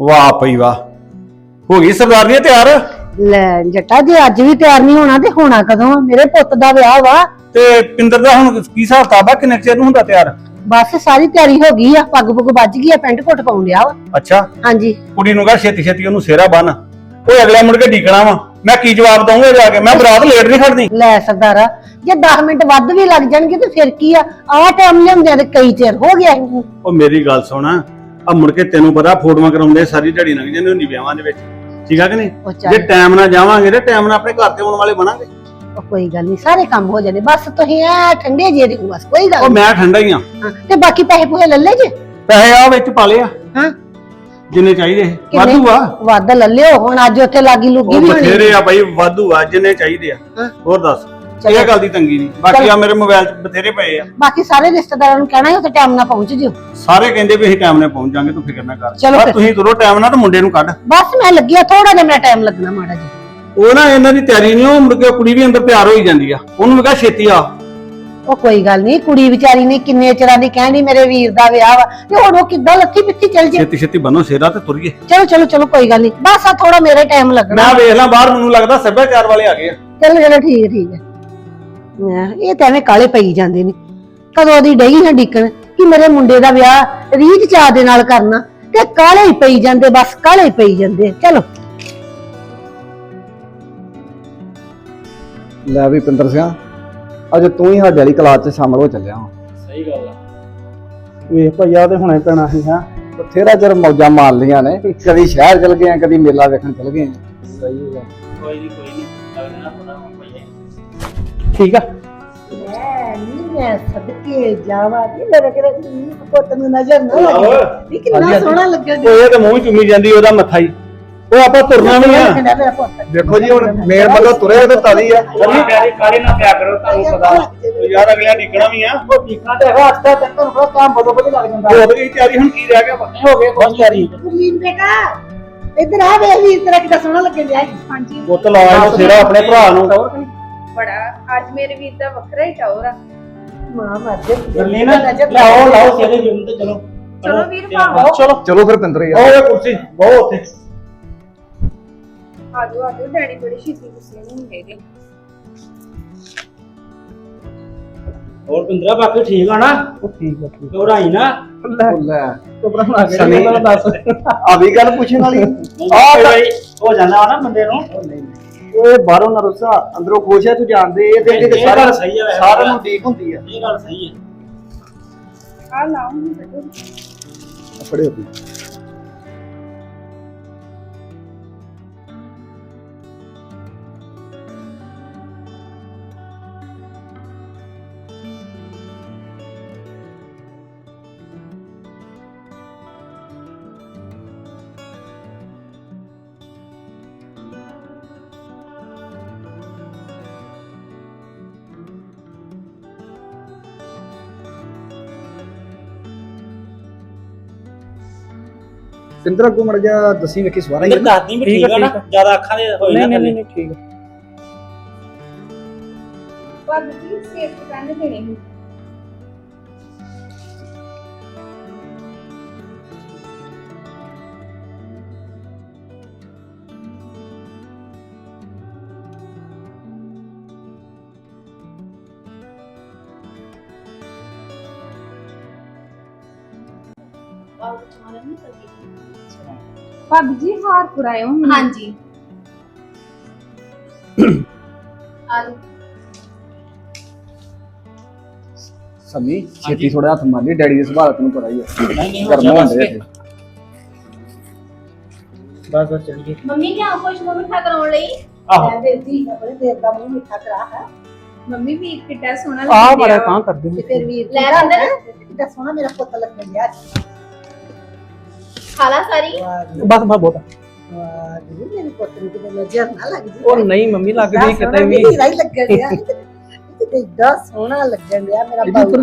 ਵਾਹ ਪਈ ਵਾਹ। ਹੋ ਗਈ ਸਰਦਾਰਨੀ ਤਿਆਰ? ਲੈ ਜੱਟਾ ਜੇ ਅੱਜ ਵੀ ਤਿਆਰ ਨਹੀਂ ਹੋਣਾ ਤੇ ਹੋਣਾ ਕਦੋਂ ਆ? ਮੇਰੇ ਪੁੱਤ ਦਾ ਵਿਆਹ ਵਾ। ਤੇ ਪਿੰਦਰ ਦਾ ਹੁਣ ਕੀ ਹਿਸਾਬ ਕਿਤਾਬ ਆ? ਕਿੰਨੇ ਕੁ ਚਿਰ ਨੂੰ ਹੁੰਦਾ ਤਿਆਰ? ਬਸ ਸਾਰੀ ਤਿਆਰੀ ਹੋ ਗਈ ਆ ਪੱਗ ਪੁੱਗ ਵੱਜ ਗਈ ਆ ਪੈਂਟ ਕੋਟ ਪਾਉਣ ਲਿਆ ਵਾ। ਅੱਛਾ। ਹਾਂਜੀ। ਕੁੜੀ ਨੂੰ ਕਹ ਛੇਤੀ ਛੇਤੀ ਉਹਨੂੰ ਸਿਹਰਾ ਬੰਨ। ਉਹ ਅਗਲਾ ਮੁੜ ਕੇ ਢੀਕਣਾ ਵਾ। ਮੈਂ ਕੀ ਜਵਾਬ ਦਊਂਗਾ ਜਾ ਕੇ? ਮੈਂ ਬਰਾਤ ਲੇਟ ਨਹੀਂ ਖੜਨੀ ਲੈ ਸਰਦਾਰਾ ਜੇ 10 ਮਿੰਟ ਵੱਧ ਵੀ ਲੱਗ ਜਾਣਗੇ ਤੇ ਫਿਰ ਕੀ ਆ? ਆਹ ਟਾਈਮ ਲਿਆਉਂਦਿਆਂ ਤੇ ਕਈ ਚਿਰ ਹੋ ਗਿਆ। ਉਹ ਮੇਰੀ ਗੱਲ ਸੁਣ। ਆ ਮੁੜ ਕੇ ਤੈਨੂੰ ਪਤਾ ਫੋਟੋਆਂ ਕਰਾਉਂਦੇ ਸਾਰੀ ਝੜੀ ਲੰਘ ਜਾਂਦੀ ਹੁੰਦੀ ਵਿਆਹਾਂ ਦੇ ਵਿੱਚ। ਠੀਕ ਆ ਕਿ ਨਹੀਂ? ਜੇ ਟਾਈਮ ਨਾਲ ਜਾਵਾਂਗੇ ਤੇ ਟਾਈਮ ਨਾਲ ਆਪਣੇ ਘਰ ਤੇ ਆਉਣ ਵਾਲੇ ਬਣਾਂਗੇ। ਉਹ ਕੋਈ ਗੱਲ ਨਹੀਂ ਸਾਰੇ ਕੰਮ ਹੋ ਜਾਣੇ ਬਸ ਤੁਸੀਂ ਐ ਠੰਡੇ ਜੇ ਰਹੋ ਬਸ ਕੋਈ ਗੱਲ ਉਹ ਨੀ। ਮੈਂ ਠੰਡਾ ਹੀ ਆ। ਹਾਂ, ਤੇ ਬਾਕੀ ਪੈਸੇ ਪੂਹੇ ਲੈ ਲੈ ਜੇ। ਪੈਸੇ ਆ ਵਿੱਚ ਪਾ ਲਿਆ ਹਾਂ। ਜਿੰਨੇ ਚਾਹੀਦੇ ਕਿੰਨੇ? ਵਾਧੂ ਆ। ਵੱਧ ਲੈ ਲਿਓ ਹੁਣ ਅੱਜ ਉੱਥੇ ਲਾਗੀ ਲੁੱਗੀ ਉਹ ਵੀ ਹੋਣੀ। ਬਥੇਰੇ ਆ ਬਾਈ ਵਾਧੂ ਆ ਜਿੰਨੇ ਚਾਹੀਦੇ ਆ। ਹਾਂ। ਹੋਰ ਦੱਸ। ਇਹ ਗੱਲ ਦੀ ਤੰਗੀ ਨਹੀਂ। ਬਾਕੀ। ਆ ਮੇਰੇ ਮੋਬਾਈਲ 'ਚ ਬਥੇਰੇ ਪਏ ਆ। ਬਾਕੀ ਸਾਰੇ ਰਿਸ਼ਤੇਦਾਰਾਂ ਨੂੰ ਕਹਿਣਾ ਸੀ ਉੱਥੇ ਟਾਈਮ ਨਾਲ ਪਹੁੰਚ ਜਿਓ। ਸਾਰੇ ਕਹਿੰਦੇ ਵੀ ਅਸੀਂ ਟਾਈਮ ਨਾਲ ਪਹੁੰਚ ਜਾਾਂਗੇ ਤੂੰ ਫਿਕਰ ਨਾ ਕਰ। ਚਲੋ ਪਰ ਫਿਰ। ਤੁਸੀਂ ਤੁਰੋ ਟਾਈਮ ਨਾਲ ਤੇ ਮੁੰਡੇ ਨੂੰ ਕੱਢ। ਬਸ ਮੈਂ ਲੱਗੀ ਆ ਥੋੜਾ ਜਿਹਾ ਮੇਰਾ ਟਾਈਮ ਲੱਗਣਾ ਮਾੜਾ ਜੀ ਉਹ ਨਾ ਇਹਨਾਂ ਦੀ ਤਿਆਰੀ ਨਹੀਂ ਉਹ ਮੁੜ ਕੇ ਕੁੜੀ ਵੀ ਅੰਦਰ ਤਿਆਰ ਹੋਈ ਜਾਂਦੀ ਆ। ਉਹਨੂੰ ਮੈਂ ਕਿਹਾ ਛੇਤੀ ਆ। ਉਹ ਕੋਈ ਗੱਲ ਨਹੀਂ ਕੁੜੀ ਵਿਚਾਰੀ ਨੇ ਕਿੰਨੇ ਚਿਰਾਂ ਦੀ ਕਹਿਣੀ ਮੇਰੇ ਵੀਰ ਦਾ ਵਿਆਹ ਵਾ। ਤੇ ਹੁਣ ਉਹ ਕਿੱਦਾਂ ਲੱਥੀ ਪਿੱਥੀ ਚੱਲ ਜੇ? ਛੇਤੀ ਛੇਤੀ ਬੰਨੋ ਸੇਰਾ ਤੇ ਤੁਰੀਏ। ਚਲੋ ਚਲੋ ਚਲੋ ਕੋਈ ਗੱਲ ਨਹੀਂ। ਬਸ ਆ ਥੋੜਾ ਮੇਰਾ ਟਾਈਮ ਲੱਗਣਾ। ਮੈਂ ਵੇਖ ਲਾਂ ਬਾਹਰ ਮੈਨੂੰ ਲੱਗਦਾ ਸੱਭਿਆਚਾਰ ਵਾਲੇ ਆ ਗਏ ਆ। ਚਲੋ ਚਲੋ ਠੀਕ ਹੈ, ਠੀਕ ਹੈ। ਮੈਂ ਇਹ ਤਾਂ ਐਵੇਂ ਕਾਲੇ ਪਈ ਜਾਂਦੇ ਨੇ। ਕਦੋਂ ਦੀ ਡਈ ਹਾਂ ਡਿੱਕਣ ਕਿ ਮੇਰੇ ਮੁੰਡੇ ਦਾ ਵਿਆਹ ਰੀਝ ਚਾਹ ਦੇ ਨਾਲ ਕਰਨਾ। ਤੇ ਕਾਲੇ ਹੀ ਪਈ ਜਾਂਦੇ ਬਸ ਕਾਲੇ ਹੀ ਪਈ ਜਾਂਦੇ। ਚਲੋ। ਲੈ ਵੀ ਪਿੰਦਰ ਸਿੰਘ ਅੱਜ ਤੂੰ ਹੀ ਸਾਡੇ ਵਾਲੀ ਕਲਾਸ 'ਚ ਸ਼ਾਮਲ ਹੋ ਚੱਲਿਆ ਵਾ। ਸਹੀ ਗੱਲ ਆ। ਵੇਖ ਭਈਆ ਤੇ ਹੁਣੇ ਪੈਣਾ ਸੀ ਹਾਂ ਬਥੇਰਾ ਚਿਰ ਮੌਜਾਂ ਮਾਰ ਲੀਆਂ ਨੇ ਕਦੀ ਸ਼ਹਿਰ ਚਲ ਗਏ ਆ ਕਦੀ ਮੇਲਾ ਵੇਖਣ ਚਲ ਗਏ ਆ। ਸਹੀ ਹੈ ਕੋਈ ਨਹੀਂ ਕੋਈ ਠੀਕ ਆ? ਮੈਂ ਨਹੀਂ ਮੈਂ ਸਦਕੇ ਜਾਵਾ। ਜੀ ਮੇਰੇ ਕਿਹੜੇ ਪੁੱਤ ਨੂੰ ਨਜ਼ਰ ਨਾ ਲੱਗੇ। ਇਹ ਕਿੰਨਾ ਉਹ ਤੇ ਮੂੰਹ ਚੁੰਮੀ ਜਾਂਦੀ ਉਹਦਾ ਮੱਥਾ ਹੀ। ਉਹ ਆਪਾਂ ਤੁਰਨਾ ਨਹੀਂ ਆ। ਲੱਗਦਾ ਮੇਰਾ ਪੁੱਤ। ਦੇਖੋ ਜੀ ਹੁਣ ਮੇਰ ਵੱਲੋਂ ਤੁਰੇ ਤੇ ਤਾਲੀ ਆ। ਕੋਈ ਪਿਆਰੀ ਕਾਲੀ ਨਾ ਪਿਆ ਕਰੋ ਤੁਹਾਨੂੰ ਪਤਾ। ਉਹ ਯਾਰ ਨਿਕਣਾ ਵੀ ਆ। ਉਹ ਠੀਕਾ ਤੇ ਹੈਗਾ ਅੱਜ ਦਾ ਤੱਕ ਥੋੜਾ ਕੰਮ ਬਦੋ ਬਦੋ ਲੱਗ ਜਾਂਦਾ। ਹੋ ਗਈ ਤਿਆਰੀ ਹੁਣ ਕੀ ਰਹਿ ਗਿਆ? ਵਾ? ਹੋ ਗਏ ਬਹੁਤ ਤਿਆਰੀ। ਗੁਰਲੀਨ ਬੇਟਾ ਇੱਧਰ ਆ ਵੇਖ ਵੀਰ ਤੇਰਾ ਕਿੱਦਾਂ ਸੋਹਣਾ ਲੱਗਣ ਡਿਆ। ਹਾਂਜੀ। ਪੁੱਤ ਲਾਇਆ ਸਿਰਾ ਆਪਣੇ ਭਰਾ ਨੂੰ। ਬੜਾ ਅੱਜ ਮੇਰੇ ਵੀਰ ਦਾ ਵੱਖਰਾ ਹੀ ਟੌਰ ਆ। ਮਾਂ ਮਰ ਜੇ। ਗੱਲੀ ਨਾ ਲਾਓ ਲਾਓ ਸਿਰੇ ਜਿੰਮ ਤੇ ਚਲੋ। ਚਲੋ ਵੀਰ ਭਾਵੋ। ਚਲੋ ਚਲੋ ਫਿਰ ਪਿੰਦਰ ਯਾਰ। ਉਹ ਇਹ ਕੁਰਸੀ ਬਹੁਤ ਉੱਥੇ। ਆਜੋ ਆਜੋ ਡੈਡੀ ਬੜੀ ਛੇਤੀ ਗੁੱਸੇ ਨੂੰ ਹੁੰਦੇ ਨੇ ਹੋਰ ਪਿੰਦਰਾ ਬਾਕੀ ਠੀਕ ਆ ਨਾ? ਉਹ ਠੀਕ ਆ ਠੀਕ ਘਬਰਾਈ ਨਾ? ਲੈ ਲੈ। ਘਬਰਾਉਣਾ ਕਿ ਸਨੀ। ਨਹੀਂ ਦੱਸ। ਆ ਵੀ ਗੱਲ ਪੁੱਛਣ ਵਾਲੀ। ਆ ਭਾਈ ਹੋ ਜਾਂਦਾ ਨਾ ਬੰਦੇ ਨੂੰ। ਓਏ ਬਾਹਰੋਂ ਨਾ ਰੁੱਸਾ ਅੰਦਰੋਂ ਖੁਸ਼ ਹੈ ਤੂੰ ਜਾਣਦੇ ਇਹ ਤੇ ਇਹ ਸਾਰਾ ਸਹੀ ਹੈ। ਸਾਰਿਆਂ ਨੂੰ ਠੀਕ ਹੁੰਦੀ ਆ ਇਹ ਗੱਲ ਸਹੀ ਹੈ। ਆ ਲਾਉਂ ਬੇਟੋ ਫੜੇ ਪਿੰਦਰ ਕੋ ਮੜ ਜਾ ਦਸੀ ਵੇਖੀ ਸਵਾਰਾ ਇਹ ਦੱਸਦੀ ਵੀ ਠੀਕ ਆ ਨਾ ਜ਼ਿਆਦਾ ਅੱਖਾਂ ਦੇ ਹੋਏ ਨਾ ਥੱਲੇ। ਠੀਕ ਪਰ ਜੀ ਸੇਫ ਪੈਨ ਦੇਣੇ ਸੀ। ਭਾਬੀ ਜੀ ਹਾਰ ਪੁਰਾਇਓ ਹਾਂਜੀ। ਸਮੀ ਛੇਤੀ ਥੋੜਾ ਹੱਥ ਮਾਰ ਲਈ ਡੈਡੀ ਦੇ ਸੁਭਾਅ ਦਾ ਤੈਨੂੰ ਪਤਾ ਹੀ ਆ ਨਹੀਂ ਨਹੀਂ ਗਰਮ ਹੁੰਦੇ ਆ ਬਸ ਬਸ ਚੱਲੀਏ। ਮੰਮੀ ਨੇ ਆ ਕੁਝ ਮਿੱਠਾ ਕਰਾਉਣ ਲਈ? ਆਹੋ। ਮੈਂ ਦੇਤੀ ਆਪਣੇ ਦੇਰ ਦਾ ਮੂੰਹ ਮਿੱਠਾ ਕਰਾ ਹੈ। ਮੰਮੀ ਵੀਰ ਕਿੱਡਾ ਸੋਹਣਾ ਆ ਲੱਗਦਾ ਬੜਾ ਤਾਂ ਕਰਦੇ ਤੇ ਫਿਰ ਵੀਰ ਲੈ ਲੈ ਲੈਂਦੇ ਕਿੱਦਾਂ ਸੋਹਣਾ ਮੇਰਾ ਪੁੱਤ ਲੱਗਣ ਡਿਆ। ਖਾਲਾ ਸਾਰੀ। ਵਾਹ। ਜੀ, ਬਸ ਮੈਂ ਬਹੁਤ ਵਾਹ ਜੀ ਮੇਰੇ ਪੁੱਤ ਨੂੰ ਕਿਤੇ ਨਜ਼ਰ ਨਾ ਲੱਗ ਜੀ ਉਹ ਨਹੀਂ ਮੰਮੀ ਲੱਗਦੀ ਕਿਤੇ ਵੀ। ਹੀਰਾ ਹੀ ਲੱਗਣ ਡਿਆ ਕਿਤੇ ਏਡਾ ਸੋਹਣਾ ਲੱਗਣ ਡਿਆ ਮੇਰਾ ਬਾਬੂ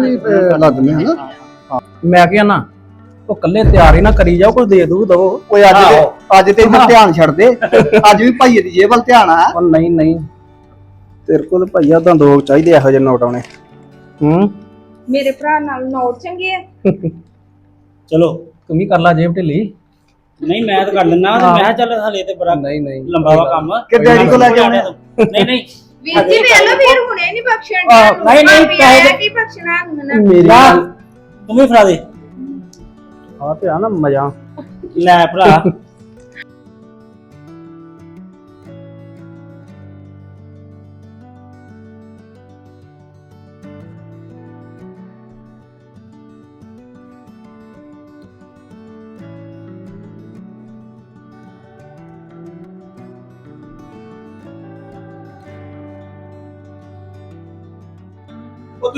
ਲਾ ਦਿੰਦੇ ਹਨਾ? ਮੈਂ ਕਿਹਾ ਨਾ ਉਹ ਕੱਲੇ ਤਿਆਰ ਹੀ ਨਾ ਕਰੀ ਜਾਓ ਕੁਝ ਦੇ ਦੂ ਦੋ ਓਏ ਅੱਜ ਤੇ ਅੱਜ ਤੇ ਇੱਧਰ ਧਿਆਨ ਛੱਡ ਦੇ। ਅੱਜ ਵੀ ਭਾਈਏ ਦੀ ਜੇਬ ਵੱਲ ਧਿਆਨ ਆ। ਉਹ ਨਹੀਂ ਨਹੀਂ। ਤੇਰੇ ਕੋਲ ਭਾਈਆ ਤਾਂ ਦੋ ਚਾਹੀਦੇ ਇਹੋ ਜਿਹੇ ਨੋਟ ਆਉਣੇ। ਹੂੰ? ਮੇਰੇ ਭਰਾ ਨਾਲ ਨੋਟ ਚੰਗੇ ਆ। ਚਲੋ। ਤੂੰ ਵੀ ਕਰ ਲਾ ਜੇਬ ਢਿੱਲੀ। ਨਹੀਂ ਮੈਂ ਤਾਂ ਕਰ ਲੈਣਾ ਤੇ ਮੈਂ ਕਿਹਾ ਚੱਲ ਹਲੇ ਤੇ ਬੜਾ ਨਹੀਂ ਨਹੀਂ। ਲੰਬਾ ਵਾ ਕੰਮ। ਕਿ ਡੈਡੀ ਕੋਲ ਲੈ ਕੇ ਆਉਣੇ? ਨਹੀਂ ਨਹੀਂ। ਵੀਰ ਜੀ ਵੇਖ ਲਓ ਵੀਰ ਹੁਣੇ ਨਹੀਂ ਬਖਸ਼ਣ। ਨਹੀਂ, ਨਹੀਂ, ਪੈਸੇ ਕੀ ਬਖਸ਼ਣਾ ਮੇਰੀ ਤੂੰ ਵੀ ਫੜਾ ਦੇ। ਆ ਤੇ ਆ ਨਾ ਮਜ਼ਾ ਲੈ ਭਰਾ।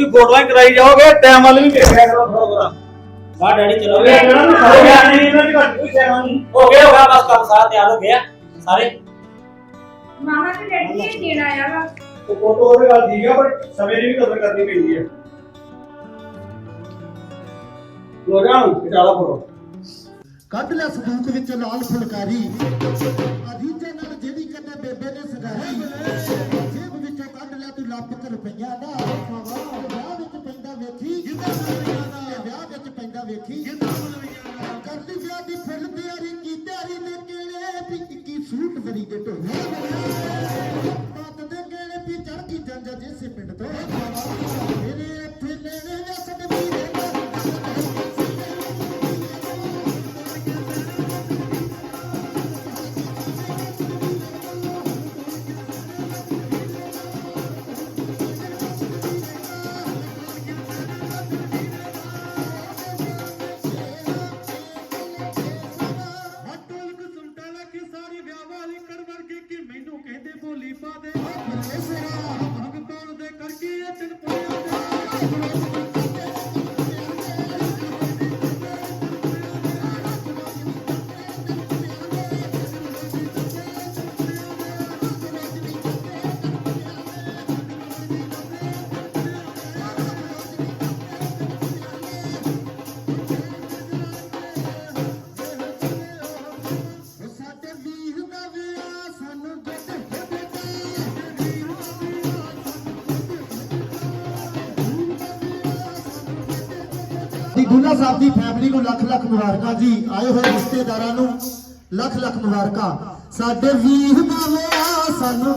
ਤੁਸੀਂ ਫੋਟੋਆਂ ਕਰਾਈ ਜਾਓਗੇ ਟਾਈਮ ਵੱਲ ਵੀ ਵੇਖਿਆ ਕਰੋ ਥੋੜਾ ਬਹੁਤਾ। ਵਾਹ ਡੈਡੀ ਚਲੋ ਹੋ ਗਿਆ ਇਹਨਾਂ ਨੂੰ ਹੋ ਗਿਆ। ਨਹੀਂ ਇਹਨਾਂ ਦੀ ਘੱਟ ਕੋਈ ਸਹਿਮਤ ਨਹੀਂ। ਹੋ ਗਿਆ ਹੋ ਗਿਆ ਬਸ ਕੰਮ ਸਾਰਾ ਤਿਆਰ ਹੋ ਗਿਆ। ਸਾਰੇ? ਮਾਮਾ ਤੇ ਡੈਡੀ ਨੇ ਦੇਣ ਆਇਆ ਵਾ। ਉਹ ਫੋਟੋ ਉਹਦੇ ਗੱਲ ਠੀਕ ਆ ਪਰ ਸਮੇਂ ਦੀ ਵੀ ਕਦਰ ਕਰਨੀ ਪੈਂਦੀ ਹੈ ਲੋ ਜਾਣ ਇਟਾਲਾ ਫੋਟੋ ਕੱਢ ਲਿਆ ਸੰਦੂਕ ਵਿੱਚ ਲਾਲ ਫੁਲਕਾਰੀ। ਅਜੀਤੇ ਨਾਲ ਜਿਹੜੀ ਕਦੇ ਬੇਬੇ ਨੇ ਸਗਾਈ ਕਰ ਰੁਪਈਆ ਦਾ। ਵਿਆਹ ਵਿੱਚ ਪੈਂਦਾ ਵੇਖੀ। ਜਿੰਦਾ ਵਿਆਹ ਵਿੱਚ ਪੈਂਦਾ ਵੇਖੀ। ਕਰਦੀ ਵਿਆਹ ਦੀ। ਫੁੱਲ ਤਿਆਰੀ ਕੀ ਤਿਆਰੀ ਨੇ ਕਿਹੜੇ ਵੀ ਕੀ ਸੂਟ ਵਰੀ ਦੇ ਢੋਲੇ। ਬਾਤ ਦੇ ਕਿਹੜੇ ਵੀ ਚੜ ਗਈ ਜੰਜਾ ਜਿਸੇ ਪਿੰਡ ਤੋਂ। ਮੇਰੇ ਕਰਕੇ ਦੀ ਫੈਮਿਲੀ ਨੂੰ ਲੱਖ ਲੱਖ ਮੁਬਾਰਕਾਂ ਜੀ। ਆਏ ਹੋਏ ਰਿਸ਼ਤੇਦਾਰਾਂ ਨੂੰ ਲੱਖ ਲੱਖ ਮੁਬਾਰਕਾਂ। ਸਾਡੇ ਵੀਰ ਦਾ ਸਾਨੂੰ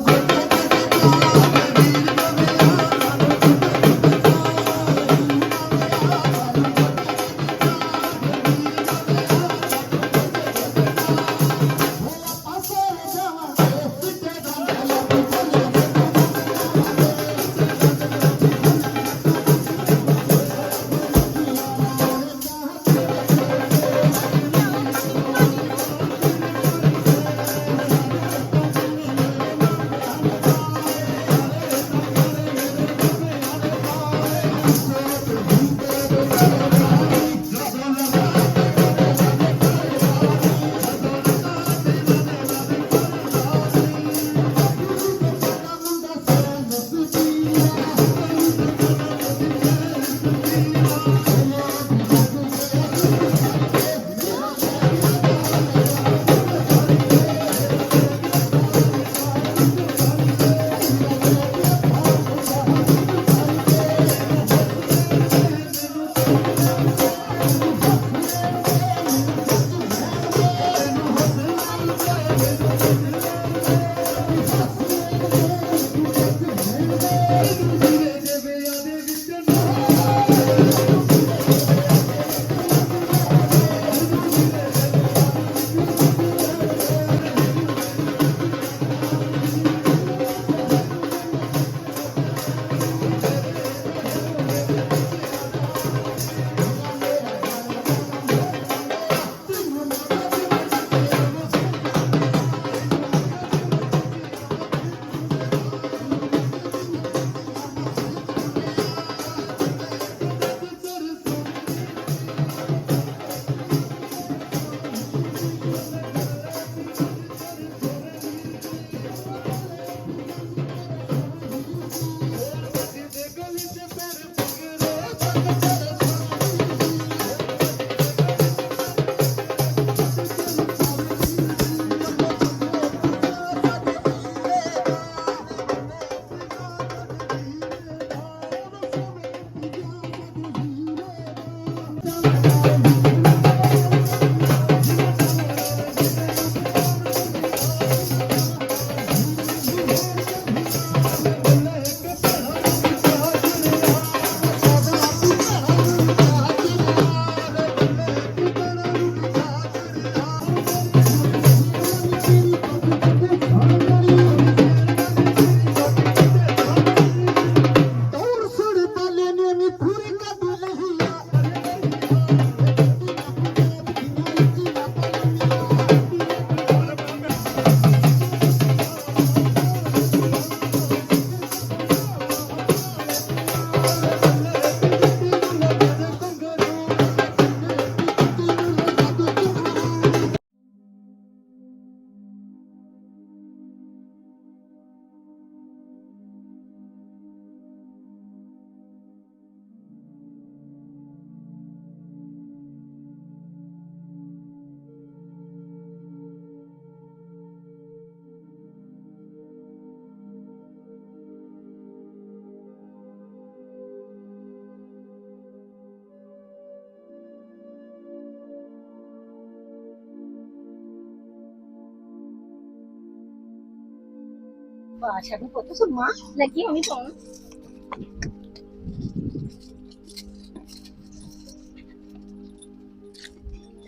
ਬਾਸ਼ਾ ਨੂੰ ਪੁੱਤ ਸੁਮਾ ਲੱਗੀ ਹੋਣੀ ਪਾਉਣ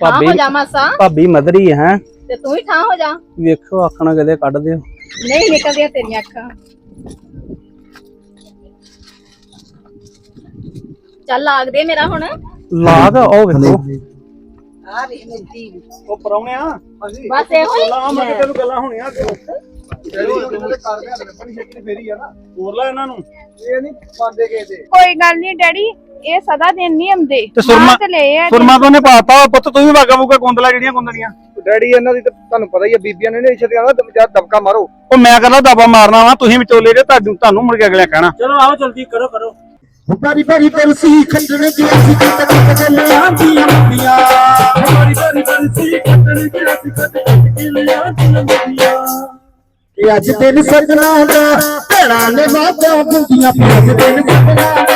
ਠਾਂ ਹੋ ਜਾ ਮਾਸਾ। ਭਾਬੀ ਮਦਰੀ ਹੈ ਤੇ ਤੂੰ ਵੀ ਠਾਂ ਹੋ ਜਾ। ਵੇਖੋ ਆਖਣਾ ਕਦੇ ਕੱਢ ਦਿਓ। ਨਹੀਂ ਨਿਕਲਦੀਆਂ ਤੇਰੀਆਂ ਅੱਖਾਂ। ਚੱਲ ਲਾਗ ਦੇ ਮੇਰਾ ਹੁਣ। ਲਾਗ ਉਹ ਵੇਖੋ। ਆ ਵੇ ਮੇਰੀ ਧੀ ਉਹ ਪਰੌਣਿਆ ਬਸ ਇਹੋ ਹੀ। ਮੈਂ ਤੈਨੂੰ ਗੱਲਾਂ ਹੋਣੀਆਂ ਫੇਰੀ ਆ ਨਾ। ਹੋਰ ਲੈ ਇਹਨਾਂ ਨੂੰ। ਇਹ ਨਹੀਂ ਪਾਉਂਦੇ ਗਏ ਤੇ ਕੋਈ ਗੱਲ ਨਹੀਂ ਡੈਡੀ ਇਹ ਸਦਾ ਦਿਨ ਨਹੀਂ ਆਉਂਦੇ। ਤੇ ਸੁਰਮਾ ਤੇ ਲਏ ਆ ਸੁਰਮਾ ਤੋਂ ਨੇ ਪਾਤਾ ਪੁੱਤ ਤੂੰ ਵੀ ਵਾਗਾ ਬੂਗਾ ਗੁੰਦਲਾ ਜਿਹੜੀਆਂ ਗੁੰਦਲੀਆਂ ਡੈਡੀ ਇਹਨਾਂ ਦੀ ਤਾਂ ਤੁਹਾਨੂੰ ਪਤਾ ਹੀ ਆ ਬੀਬੀਆਂ ਨੇ ਇੱਛਤ ਕਹਿੰਦਾ ਦਬਕਾ ਮਾਰੋ। ਉਹ ਮੈਂ ਕਹਿੰਦਾ ਦਾਬਾ ਮਾਰਨਾ ਵਾ ਤੁਸੀਂ ਵਿਚੋਲੇ ਜੇ ਤੁਹਾਨੂੰ ਤੁਹਾਨੂੰ ਮੁੜ ਕੇ ਅਗਲੇ ਕਹਿਣਾ। ਚਲੋ ਆਓ ਜਲਦੀ ਕਰੋ ਕਰੋ। ਬਾਰੀ ਬਾਰੀ ਬਰਸੀ ਖੰਡਣ ਦੀ ਅਸੀਂ ਕੱਟ ਕੱਟ ਕੇ ਲਿਆਂਦੀਆਂ ਮੁੰਡੀਆਂ ਬਾਰੀ ਬਾਰੀ ਬਰਸੀ ਖੰਡਣ ਦੀ ਅਸੀਂ ਕੱਟ ਕੱਟ ਕੇ ਲਿਆਂਦੀਆਂ ਮੁੰਡੀਆਂ ਅੱਜ ਦਿਨ ਸਜਣਾ ਦਾ ਭੈਣਾਂ ਨੇ ਵਾਦਾ ਬੁੰਦੀਆਂ ਅੱਜ ਦਿਨ ਸਜਣਾ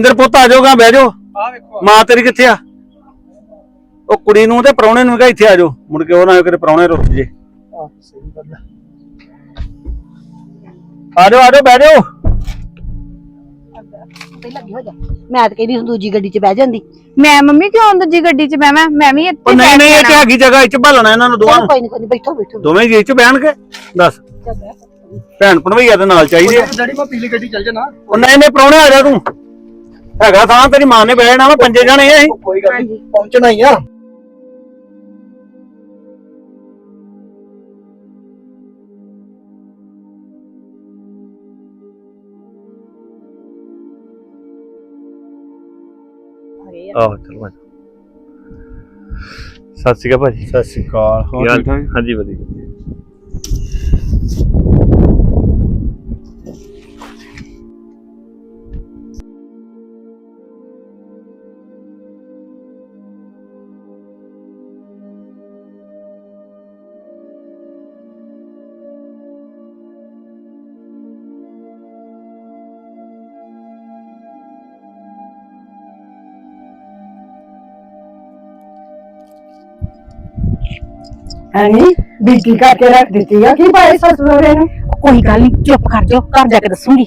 ਪਿੰਦਰ ਪੁੱਤ ਆ ਜਾਓਗਾ ਬਹਿ ਜਾਓ। ਆ ਵੇਖੋ। ਮਾਂ ਤੇਰੀ ਕਿੱਥੇ ਆ? ਉਹ ਕੁੜੀ ਨੂੰ ਤੇ ਪ੍ਰਾਹੁਣੇ ਨੂੰ ਕਹਾ ਇੱਥੇ ਆ ਜਾਓ। ਮੁੜ ਕੇ ਉਹ ਨਾ ਕਰੇ ਪ੍ਰਾਹੁਣੇ ਰੁੱਸ ਜੇ। ਆ ਸਹੀ ਗੱਲ ਆ। ਆ ਜਾਓ ਆ ਜਾਓ ਬਹਿ ਜਾਓ। ਤੇ ਲੱਗੀ ਹੋ ਜਾ। ਮੈਂ ਤਾਂ ਕਹਿੰਦੀ ਹੁਣ ਦੂਜੀ ਗੱਡੀ 'ਚ ਬਹਿ ਜਾਂਦੀ। ਮੈਂ ਮੰਮੀ ਕਿਉਂ ਦੂਜੀ ਗੱਡੀ 'ਚ ਬਹਿਵਾਂ? ਮੈਂ ਵੀ ਇੱਥੇ ਉਹ ਨਹੀਂ ਨਹੀਂ ਇਹ ਤੇ ਹੈਗੀ ਜਗ੍ਹਾ ਇੱਥੇ ਭਾਲਣਾ ਇਹਨਾਂ ਨੂੰ ਦੋਵਾਂ ਚਲੋ ਨੂੰ। ਕੋਈ ਨਹੀਂ ਕੋਈ ਨਹੀਂ ਬੈਠੋ ਬੈਠੋ। ਦੋਵੇਂ ਜੀ ਇੱਥੇ ਬਹਿਣਗੇ? ਦੱਸ। ਭੈਣ ਭਣਵਈਆ ਦੇ ਨਾਲ ਚਾਹੀਦੇ ਆ। ਡੈਡੀ ਮੈਂ ਪੀਲੀ ਗੱਡੀ ਚੱਲ ਜਾਣਾ। ਉਹ ਨਹੀਂ ਨਹੀਂ ਪ੍ਰਾਹੁਣੇ ਆ ਜਾ ਤੂੰ। ਹੈਗਾ ਥਾਂ ਤੇਰੀ ਮਾਂ ਨੇ ਬਹਿਣਾ ਵਾ ਪੰਜੇ ਜਾਣੇ ਆ ਅਸੀਂ। ਕੋਈ ਗੱਲ ਨਹੀਂ ਪਹੁੰਚਣਾ ਹੀ ਆ। ਆਹੋ ਚਲੋ ਆ ਜਾਓ। ਸਤਿ ਸ਼੍ਰੀ ਅਕਾਲ ਭਾਜੀ। ਸਤਿ ਸ਼੍ਰੀ ਅਕਾਲ ਕੀ ਹਾਲ? ਹਾਂਜੀ ਵਧੀਆ। ਹਾਂਜੀ ਬੀਟੀ ਕਰਕੇ ਰੱਖ ਦਿੱਤੀ ਆ। ਕੀ ਪਾਏ ਸਸੁਰੇ ਨੇ? ਕੋਈ ਗੱਲ ਨਹੀਂ ਚੁੱਪ ਕਰ ਜਾਓ ਘਰ ਜਾ ਕੇ ਦੱਸੂਗੀ।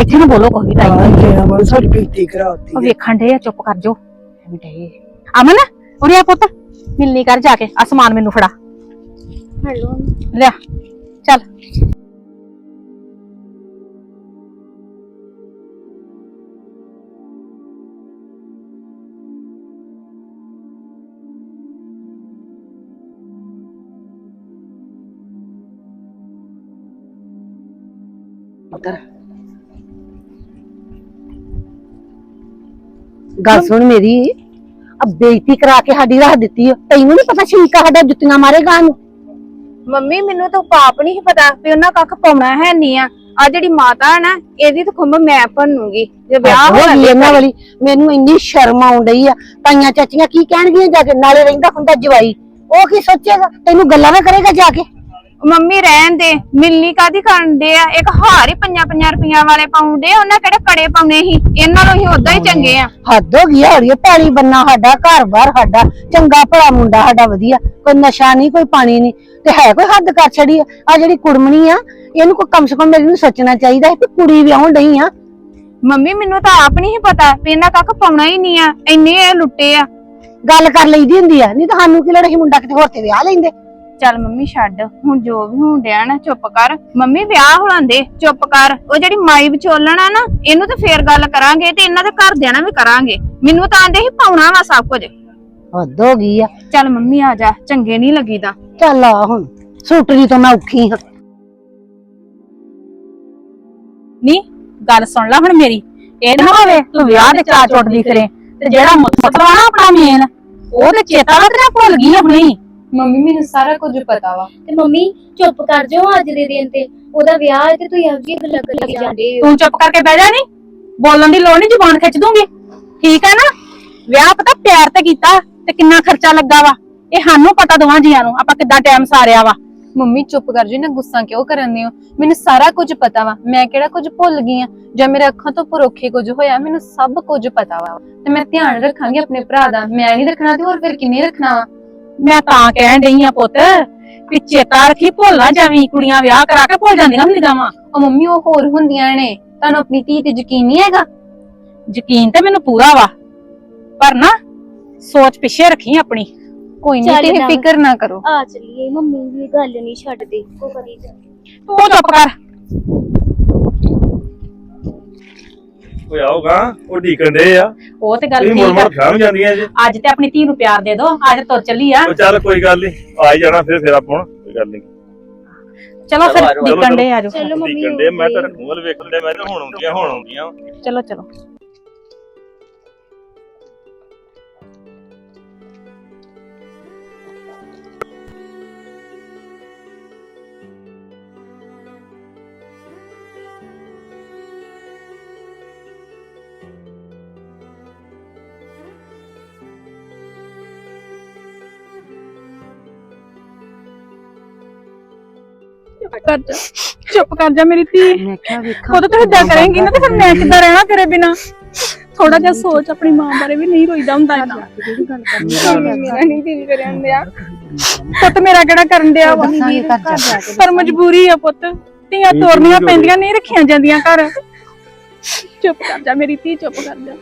ਇੱਥੇ ਨਾ ਬੋਲੋ ਕੋਈ ਟਾਈਮ ਜਿਹੜਾ ਮਨ ਸਾਡੀ ਬੀਤੀ ਕਰਾਤੀ ਉਹ ਵੇਖਣ ਡੇ ਆ ਚੁੱਪ ਕਰ ਜੋ ਐਵੇਂ ਅਮਨ ਉਰੇ ਆ ਪੁੱਤ। ਮਿਲਣੀ ਕਰ ਜਾ ਕੇ ਅਸਮਾਨ ਮੈਨੂੰ ਫੜਾ। ਹੈਲੋ। ਲੈ ਚੱਲ। ਗੱਲ ਸੁਣ ਮੇਰੀ। ਆ ਬੇਇੱਜ਼ਤੀ ਕਰਾ ਕੇ ਸਾਡੀ ਰੱਖ ਦਿੱਤੀ ਆ। ਤੈਨੂੰ ਨਹੀਂ ਪਤਾ ਸ਼ੀਕਾ ਸਾਡਾ ਜੁੱਤੀਆਂ ਮਾਰੇਗਾ ਨੂੰ ਮੰਮੀ ਮੈਨੂੰ ਤਾਂ ਪਾਪ ਨਹੀਂ ਪਤਾ ਵੀ ਉਹਨਾਂ ਕੱਖ ਪਾਉਣਾ ਹੈ ਨਹੀਂ ਆ। ਆ ਜਿਹੜੀ ਮਾਤਾ ਹੈ ਨਾ ਇਹਦੀ ਤਾਂ ਖੁੰਬ ਮੈਂ ਭੰਨੂਗੀ। ਜੇ ਵਿਆਹ ਹੋ ਗਈ ਇਹਨਾਂ ਵਾਲੀ? ਮੈਨੂੰ ਇੰਨੀ ਸ਼ਰਮ ਆਉਣ ਡਈ ਆ। ਤਾਈਆਂ ਚਾਚੀਆਂ ਕੀ ਕਹਿਣਗੀਆਂ ਜਾ ਕੇ? ਨਾਲੇ ਰਹਿੰਦਾ ਹੁੰਦਾ ਜਵਾਈ। ਉਹ ਕੀ ਸੋਚੇਗਾ? ਤੈਨੂੰ ਗੱਲਾਂ ਨਾ ਕਰੇਗਾ ਜਾ ਕੇ? ਮੰਮੀ ਰਹਿਣ ਦੇ ਮਿਲਣੀ ਕਾਦੀ ਖਾਂਦੇ ਆ? ਇੱਕ ਹਾਰ ਹੀ ਪੰਜਾਂ ਪੰਜਾਂ ਰੁਪਈਆਂ ਵਾਲੇ ਪਾਉਂਦੇ ਉਹਨਾਂ ਕਿਹੜੇ ਕੜੇ ਪਾਉਣੇ ਸੀ? ਇਹਨਾਂ ਨੂੰ ਹੀ ਉਦਾਂ ਹੀ ਚੰਗੇ ਆ। ਹੱਦ ਹੋ ਗਈ ਹੜੀਏ ਪੈਲੀ ਬੰਨਾ ਸਾਡਾ ਘਰ ਬਾਰ ਸਾਡਾ ਚੰਗਾ ਭਲਾ ਮੁੰਡਾ ਸਾਡਾ ਵਧੀਆ। ਕੋਈ ਨਸ਼ਾ ਨਹੀਂ ਕੋਈ ਪਾਣੀ ਨਹੀਂ। ਤੇ ਹੈ ਕੋਈ ਹੱਦ ਕਰ ਛੜੀ ਆ? ਜਿਹੜੀ ਕੁੜਮਣੀ ਆ ਇਹਨੂੰ ਕੋਈ ਕਮ ਸੇ ਕਮ ਮੇਰੇ ਨੂੰ ਸੋਚਣਾ ਚਾਹੀਦਾ ਹੈ ਕਿ ਕੁੜੀ ਵਿਆਹਣ ਡਈ ਆ। ਮੰਮੀ ਮੈਨੂੰ ਤਾਂ ਆਪ ਨਹੀਂ ਪਤਾ ਵੀ ਇਹਨਾਂ ਕੱਖ ਪਾਉਣਾ ਹੀ ਨਹੀਂ ਆ ਇੰਨੇ ਇਹ ਲੁੱਟੇ ਆ। ਗੱਲ ਕਰ ਲਈਦੀ ਹੁੰਦੀ ਆ ਨਹੀਂ ਤਾਂ ਸਾਨੂੰ ਕੀ ਲੜਾ ਸੀ ਮੁੰਡਾ ਕਿਤੇ ਹੋਰ ਤੇ ਵਿਆਹ ਲੈਂਦੇ? ਚੱਲ ਮੰਮੀ ਛੱਡ ਹੁਣ ਜੋ ਵੀ ਹੋਣ ਡਿਆ ਨਾ ਚੁੱਪ ਕਰ। ਮੰਮੀ ਵਿਆਹ ਹੋਣਾਂਦੇ ਚੁੱਪ ਕਰ। ਉਹ ਜਿਹੜੀ ਮਾਈ ਵਿਚੋਲਣ ਆ ਨਾ ਇਹਨੂੰ ਤਾਂ ਫੇਰ ਗੱਲ ਕਰਾਂਗੇ ਤੇ ਇਹਨਾਂ ਦੇ ਘਰ ਦੇਣਾ ਵੀ ਕਰਾਂਗੇ। ਮੈਨੂੰ ਤਾਂ ਆਂਦੇ ਸੀ ਪਾਉਣਾ ਵਾ ਸਭ ਕੁਝ। ਹੱਦ ਹੋ ਗਈ ਆ। ਚੱਲ ਮੰਮੀ ਆ ਜਾ ਚੰਗੇ ਨਹੀਂ ਲੱਗੀਦਾ। ਚੱਲ ਆ ਹੁਣ ਸੂਟਰੀ ਤੋਂ ਮੈਂ ਔਖੀ ਹਾਂ। ਨਹੀਂ ਗੱਲ ਸੁਣ ਲੈ ਹੁਣ ਮੇਰੀ। ਇਹ ਨਾ ਹੋਵੇ ਤੂੰ ਵਿਆਹ ਦੇ ਚਾਅ ਚੁੱਟਦੀ ਫਿਰੇ ਤੇ ਜਿਹੜਾ ਮਤਲਬ ਆ ਨਾ ਆਪਣਾ ਮੇਨ ਉਹ ਤੇ ਚੇਤਾ ਵਾ ਤੇਰਾ ਭੁੱਲ ਗਈ ਆਪਣੀ। ਮੰਮੀ ਮੈਨੂੰ ਸਾਰਾ ਕੁਝ ਪਤਾ ਵਾ। ਤੇ ਮੰਮੀ ਚੁੱਪ ਕਰ ਜਾਓ ਅੱਜ ਦੇ ਦਿਨ ਤੇ। ਉਹਦਾ ਵਿਆਹ ਹੈ ਤੇ ਤੁਸੀਂ ਇਹੋ ਜਿਹੀ ਗੱਲਾਂ ਕਰੀ ਜਾਂਦੇ ਹੋ। ਤੂੰ ਚੁੱਪ ਕਰਕੇ ਬਹਿ ਜਾ ਨਹੀਂ ਬੋਲਣ ਦੀ ਲੋੜ ਨਹੀਂ ਜ਼ੁਬਾਨ ਖਿੱਚ ਦੂੰਗੀ। ਠੀਕ ਹੈ ਨਾ? ਵਿਆਹ ਪਤਾ ਪਿਆਰ ਤੇ ਕੀਤਾ ਤੇ ਕਿੰਨਾ ਖਰਚਾ ਲੱਗਾ ਵਾ। ਇਹ ਸਾਨੂੰ ਪਤਾ ਦੋਵਾਂ ਜੀਆਂ ਨੂੰ ਆਪਾਂ ਕਿੱਦਾਂ ਟਾਈਮ ਸਾਰਿਆ ਵਾ। ਮੰਮੀ ਚੁੱਪ ਕਰ ਜੀ ਨਾ ਗੁੱਸਾ ਕਿਉਂ ਕਰਨਦੇ ਹੋ ਮੈਨੂੰ ਸਾਰਾ ਕੁਝ ਪਤਾ ਵਾ। ਮੈਂ ਕਿਹੜਾ ਕੁਝ ਭੁੱਲ ਗਈ ਆ? ਜਾਂ ਮੇਰੇ ਅੱਖਾਂ ਤੋਂ ਪਰੋਖੇ ਕੁਝ ਹੋਇਆ ਮੈਨੂੰ ਸਭ ਕੁਝ ਪਤਾ ਵਾ। ਤੇ ਮੈਂ ਧਿਆਨ ਰੱਖਾਂਗੀ ਆਪਣੇ ਭਰਾ ਦਾ। ਮੈਂ ਨਹੀਂ ਰੱਖਣਾ ਤੇ ਹੋਰ ਫਿਰ ਕਿੰਨੇ ਰੱਖਣਾ ਵਾ? ਮੈਂ ਤਾਂ ਕਹਿਣ ਡਈ ਆ ਪੁੱਤ ਵੀ ਚੇਤਾ ਰੱਖੀ ਭੁੱਲ ਨਾ ਜਾਵੀਂ ਕੁੜੀਆਂ ਵਿਆਹ ਕਰਾ ਕੇ ਭੁੱਲ ਜਾਂਦੀਆਂ ਹੁੰਦੀਆਂ ਵਾ। ਉਹ ਮੰਮੀ ਉਹ ਹੋਰ ਹੁੰਦੀਆਂ ਨੇ। ਤੁਹਾਨੂੰ ਆਪਣੀ ਧੀ ਤੇ ਯਕੀਨ ਨਹੀਂ ਹੈਗਾ? ਯਕੀਨ ਤੇ ਮੈਨੂੰ ਪੂਰਾ ਵਾ। ਪਰ ਨਾ ਸੋਚ ਪਿੱਛੇ ਰੱਖੀ ਆਪਣੀ। ਕੋਈ ਨਹੀਂ ਚੱਲ ਤੁਸੀਂ ਨਾ। ਫਿਕਰ ਨਾ ਕਰੋ। ਆ ਚਲੀਏ ਮੰਮੀ ਦੀ ਗੱਲ ਨਹੀਂ ਛੱਡਦੇ। ਕੋ ਕਰੀ ਜਾ ਤੂੰ ਚੁੱਪ ਕਰ। ਕੋਈ ਆਊਗਾ ਉਹ ਢੀਕਣ ਦੇ ਆ। ਉਹ ਤੇ ਗੱਲ ਤੁਸੀਂ ਮੁੜ ਠੀਕ ਆ। ਮੁੜ ਖਾਣ ਜਾਂਦੀਆਂ ਜੇ। ਅੱਜ ਤੇ ਆਪਣੀ ਧੀ ਨੂੰ ਪਿਆਰ ਦੇ ਦੋ ਅੱਜ ਤੁਰ ਚੱਲੀ ਆ। ਉਹ ਚੱਲ ਕੋਈ ਗੱਲ ਨਹੀਂ ਆ ਹੀ ਜਾਣਾ ਫਿਰ ਫਿਰ ਆਪਾਂ ਹੁਣ, ਕੋਈ ਗੱਲ ਨਹੀਂ ਚਲੋ ਫਿਰ ਚਲੋ, ਡਿੱਕਣ ਦੇ ਆਜੋ ਚਲੋ ਮੰਮੀ ਢੀਕਣ ਦੇ ਮੈਂ ਹੋ ਤਾਂ ਗਈ। ਮੂੰਹ ਵੱਲ ਵੇਖਣ ਦੇ ਮੈਂ ਤਾਂ ਹੁਣ ਆਉਂਦੀਆਂ ਹੁਣ ਆਉਂਦੀਆਂ। ਚਲੋ ਚਲੋ। ਕਰ ਜਾ। ਚੁੱਪ ਕਰ ਜਾ ਮੇਰੀ ਧੀ। ਮੈਂ ਕਿਹਾ ਵੇਖਾਂ ਉਹ ਤਾਂ ਇਦਾਂ ਕਰੇਂਗੀ ਨਾ ਤੇ ਫਿਰ ਮੈਂ ਕਿੱਦਾਂ ਰਹਿਣਾ ਤੇਰੇ ਬਿਨਾ? ਥੋੜਾ ਜਿਹਾ ਸੋਚ ਆਪਣੀ ਮਾਂ ਬਾਰੇ ਵੀ ਨਹੀਂ ਰੋਈਦਾ ਹੁੰਦਾ ਇੰਨਾ। ਮੇਰਾ ਨਹੀਂ ਦਿਲ ਕਰਨ ਦਿਆ ਪੁੱਤ ਮੇਰਾ ਕਿਹੜਾ ਕਰਨ ਦਿਆ ਵਾ? ਦੱਸਾਂਗੇ ਘਰ ਜਾ ਕੇ ਪਰ ਮਜਬੂਰੀ ਆ ਪੁੱਤ। ਧੀਆਂ ਤੋਰਨੀਆਂ ਪੈਂਦੀਆਂ ਨਹੀਂ ਰੱਖੀਆਂ ਜਾਂਦੀਆਂ ਘਰ। ਚੁੱਪ ਕਰ ਜਾ ਮੇਰੀ ਧੀ ਚੁੱਪ ਕਰ ਜਾ।